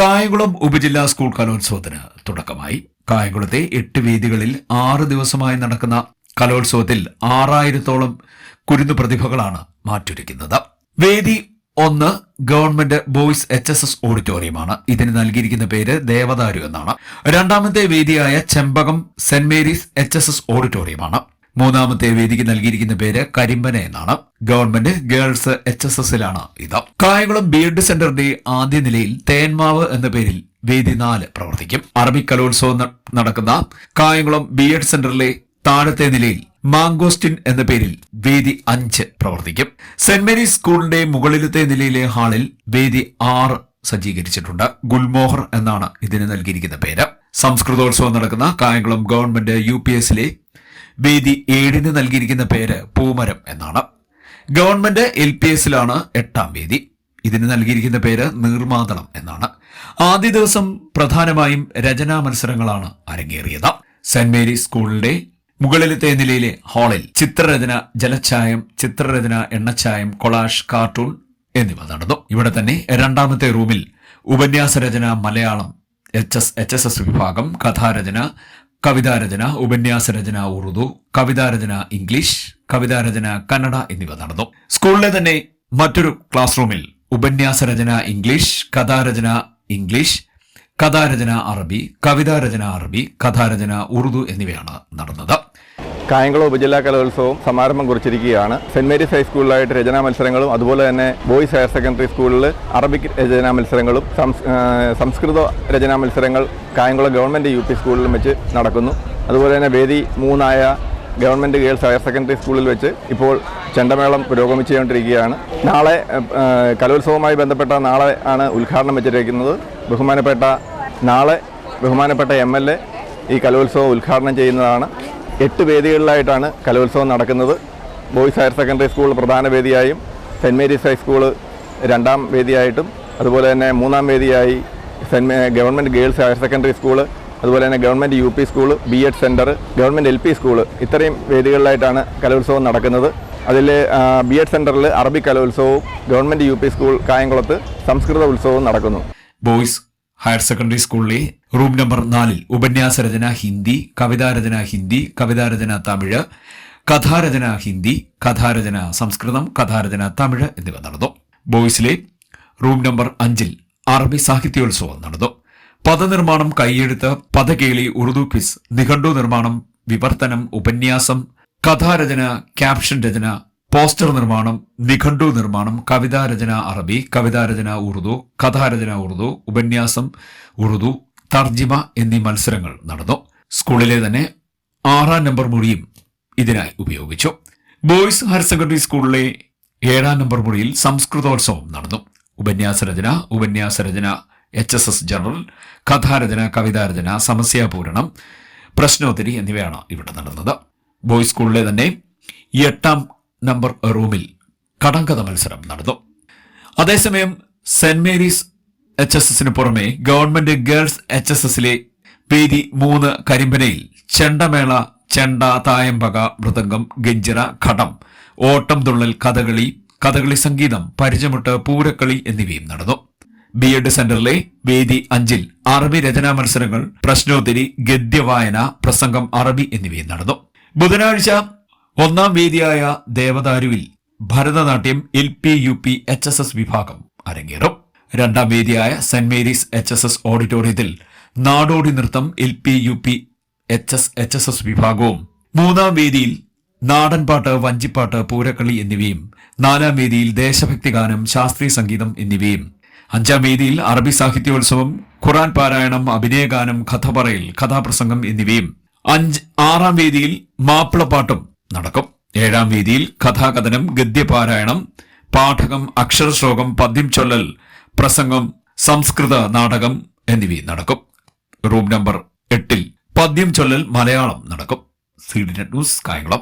കായംകുളം ഉപജില്ലാ സ്കൂൾ കലോത്സവത്തിന് തുടക്കമായി. കായംകുളത്തെ എട്ട് വേദികളിൽ ആറ് ദിവസമായി നടക്കുന്ന കലോത്സവത്തിൽ ആറായിരത്തോളം കുരുന്നു പ്രതിഭകളാണ് മാറ്റുരയ്ക്കുന്നത്. വേദി ഒന്ന് government boys H S S ഓഡിറ്റോറിയമാണ്. ഇതിന് നൽകിയിരിക്കുന്ന പേര് ദേവദാരു എന്നാണ്. രണ്ടാമത്തെ വേദിയായ Chembakam Saint Mary's H S S ഓഡിറ്റോറിയമാണ്. മൂന്നാമത്തെ വേദിക്ക് നൽകിയിരിക്കുന്ന പേര് കരിമ്പന എന്നാണ്. ഗവൺമെന്റ് ഗേൾസ് എച്ച് എസ് എസിലാണ് ഇത്. കായംകുളം ബി എഡ് സെന്ററിന്റെ ആദ്യ നിലയിൽ തേന്മാവ് എന്ന പേരിൽ വേദി നാല് പ്രവർത്തിക്കും. അറബി കലോത്സവം നടക്കുന്ന കായംകുളം ബി എഡ് സെന്ററിലെ താഴത്തെ നിലയിൽ മാങ്കോസ്റ്റിൻ എന്ന പേരിൽ വേദി അഞ്ച് പ്രവർത്തിക്കും. സെന്റ് മേരീസ് സ്കൂളിന്റെ മുകളിലത്തെ നിലയിലെ ഹാളിൽ വേദി ആറ് സജ്ജീകരിച്ചിട്ടുണ്ട്. ഗുൽമോഹർ എന്നാണ് ഇതിന് നൽകിയിരിക്കുന്ന പേര്. സംസ്കൃതോത്സവം നടക്കുന്ന കായംകുളം ഗവൺമെന്റ് യു പി എസിലെ വേദി ഏഴിന് നൽകിയിരിക്കുന്ന പേര് പൂമരം എന്നാണ്. ഗവൺമെന്റ് എൽ പി എസിലാണ് എട്ടാം വേദി. ഇതിന് നൽകിയിരിക്കുന്ന പേര് നീർമാതളം എന്നാണ്. ആദ്യ ദിവസം പ്രധാനമായും രചനാ മത്സരങ്ങളാണ് അരങ്ങേറിയത്. സെന്റ് മേരീസ് സ്കൂളിന്റെ മുകളിലത്തെ നിലയിലെ ഹാളിൽ ചിത്രരചന ജലച്ചായം ചിത്രരചന എണ്ണച്ചായം കൊളാഷ് കാർട്ടൂൺ എന്നിവ നടന്നു. ഇവിടെ തന്നെ രണ്ടാമത്തെ റൂമിൽ ഉപന്യാസ രചന Malayalam H S H S S വിഭാഗം കഥാരചന കവിതാരചന ഉപന്യാസരചന ഉറുദു കവിതാരചന ഇംഗ്ലീഷ് കവിതാരചന കന്നഡ എന്നിവ നടന്നു. സ്കൂളിലെ തന്നെ മറ്റൊരു ക്ലാസ് റൂമിൽ ഉപന്യാസരചന ഇംഗ്ലീഷ് കഥാരചന ഇംഗ്ലീഷ് കഥാരചന അറബി കവിതാരചന അറബി കഥാരചന ഉറുദു എന്നിവയാണ് നടന്നത്. കായംകുളം ഉപജില്ലാ കലോത്സവം സമാരംഭം കുറിച്ചിരിക്കുകയാണ്. സെന്റ് മേരീസ് ഹൈസ്കൂളിലായിട്ട് രചനാ മത്സരങ്ങളും അതുപോലെ തന്നെ ബോയ്സ് ഹയർ സെക്കൻഡറി സ്കൂളിൽ അറബിക് രചനാ മത്സരങ്ങളും സംസ്കൃത രചനാ മത്സരങ്ങൾ കായംകുളം ഗവൺമെന്റ് യു പി സ്കൂളിലും വെച്ച് നടക്കുന്നു. അതുപോലെ തന്നെ വേദി മൂന്നായ ഗവൺമെന്റ് ഗേൾസ് ഹയർ സെക്കൻഡറി സ്കൂളിൽ വെച്ച് ഇപ്പോൾ ചെണ്ടമേളം പുരോഗമിച്ചുകൊണ്ടിരിക്കുകയാണ്. നാളെ കലോത്സവവുമായി ബന്ധപ്പെട്ട നാളെ ആണ് ഉദ്ഘാടനം വെച്ചിരിക്കുന്നത്. ബഹുമാനപ്പെട്ട നാളെ ബഹുമാനപ്പെട്ട എം എൽ എ ഈ കലോത്സവം ഉദ്ഘാടനം ചെയ്യുന്നതാണ്. എട്ട് വേദികളിലായിട്ടാണ് കലോത്സവം നടക്കുന്നത്. ബോയ്സ് ഹയർ സെക്കൻഡറി സ്കൂൾ പ്രധാന വേദിയായും സെന്റ് മേരീസ് ഹൈസ്കൂൾ രണ്ടാം വേദിയായിട്ടും അതുപോലെ തന്നെ മൂന്നാം വേദിയായി saint government girls higher secondary school അതുപോലെ തന്നെ government U P school B Ed centre government L P school ഇത്രയും വേദികളിലായിട്ടാണ് കലോത്സവം നടക്കുന്നത്. അതിൽ ബി എഡ് സെന്ററിൽ അറബിക് കലോത്സവവും ഗവൺമെന്റ് യു പി സ്കൂൾ കായംകുളത്ത് സംസ്കൃത ഉത്സവവും നടക്കുന്നു. ബോയ്സ് ഹയർ സെക്കൻഡറി സ്കൂളിലെ റൂം നമ്പർ നാലിൽ ഉപന്യാസ രചന ഹിന്ദി കവിതാരചന ഹിന്ദി കവിതാരചന തമിഴ് കഥാരചന ഹിന്ദി കഥാരചന സംസ്കൃതം കഥാരചന തമിഴ് എന്നിവ നടന്നു. ബോയ്സിലെ റൂം നമ്പർ അഞ്ചിൽ അറബി സാഹിത്യോത്സവം നടന്നു. പദനിർമ്മാണം കൈയെഴുത്ത് പദകേളി ഉറുദു ക്വിസ് നിഘണ്ടു നിർമ്മാണം വിവർത്തനം ഉപന്യാസം കഥാരചന ക്യാപ്ഷൻ രചന പോസ്റ്റർ നിർമ്മാണം നിഘണ്ടു നിർമ്മാണം കവിതാരചന അറബി കവിതാരചന ഉറുദു കഥാരചന ഉറുദു ഉപന്യാസം ഉറുദു തർജിമ എന്നീ മത്സരങ്ങൾ നടന്നു. സ്കൂളിലെ തന്നെ ആറാം നമ്പർ മുറിയും ഇതിനായി ഉപയോഗിച്ചു. ബോയ്സ് ഹയർ സെക്കൻഡറി സ്കൂളിലെ ഏഴാം നമ്പർ മുറിയിൽ സംസ്കൃതോത്സവം നടന്നു. ഉപന്യാസ രചന ഉപന്യാസ രചന എച്ച് എസ് എസ് ജനറൽ കഥാരചന കവിതാരചന സമസ്യാപൂരണം പ്രശ്നോത്തരി എന്നിവയാണ് ഇവിടെ നടന്നത്. ബോയ്സ് സ്കൂളിലെ തന്നെ എട്ടാം നമ്പർ റൂമിൽ കടങ്കഥ മത്സരം നടന്നു. അതേസമയം സെന്റ് മേരീസ് എച്ച് എസ് എസിന് പുറമെ ഗവൺമെന്റ് ഗേൾസ് എച്ച് എസ് എസിലെ പേരി മൂന്ന് കരിമ്പനയിൽ ചെണ്ടമേള ചെണ്ട തായമ്പക മൃദംഗം ഗഞ്ചിറ ഘടം ഓട്ടം തുള്ളൽ കഥകളി കഥകളി സംഗീതം പരിചമുട്ട് പൂരക്കളി എന്നിവയും നടന്നു. ബി എഡ് സെന്ററിലെ വേദി അഞ്ചിൽ അറബി രചനാ മത്സരങ്ങൾ പ്രശ്നോത്തരി ഗദ്യവായന പ്രസംഗം അറബി എന്നിവയും നടന്നു. ബുധനാഴ്ച ഒന്നാം വേദിയായ ദേവദാരുവിൽ Bharatanatyam L P U P H S S വിഭാഗം അരങ്ങേറും. രണ്ടാം വേദിയായ saint Mary's H S S ഓഡിറ്റോറിയത്തിൽ നാടോടി നൃത്തം L P U P H S H S S വിഭാഗവും മൂന്നാം വേദിയിൽ നാടൻപാട്ട് വഞ്ചിപ്പാട്ട് പൂരക്കളി എന്നിവയും നാലാം വേദിയിൽ ദേശഭക്തി ഗാനം ശാസ്ത്രീയ സംഗീതം എന്നിവയും. അഞ്ചാം വേദിയിൽ അറബി സാഹിത്യോത്സവം ഖുറാൻ പാരായണം അഭിനയഗാനം കഥ പറയൽ കഥാപ്രസംഗം എന്നിവയും. അഞ്ച് ആറാം വേദിയിൽ മാപ്പിളപ്പാട്ടും നടക്കും. ഏഴാം വേദിയിൽ കഥാകഥനം ഗദ്യപാരായണം പാഠകം അക്ഷരശ്ലോകം പദ്യം ചൊല്ലൽ പ്രസംഗം സംസ്കൃത നാടകം എന്നിവയും നടക്കും. റൂം നമ്പർ എട്ടിൽ പദ്യം ചൊല്ലൽ മലയാളം നടക്കും. C D net news Kayamkulam.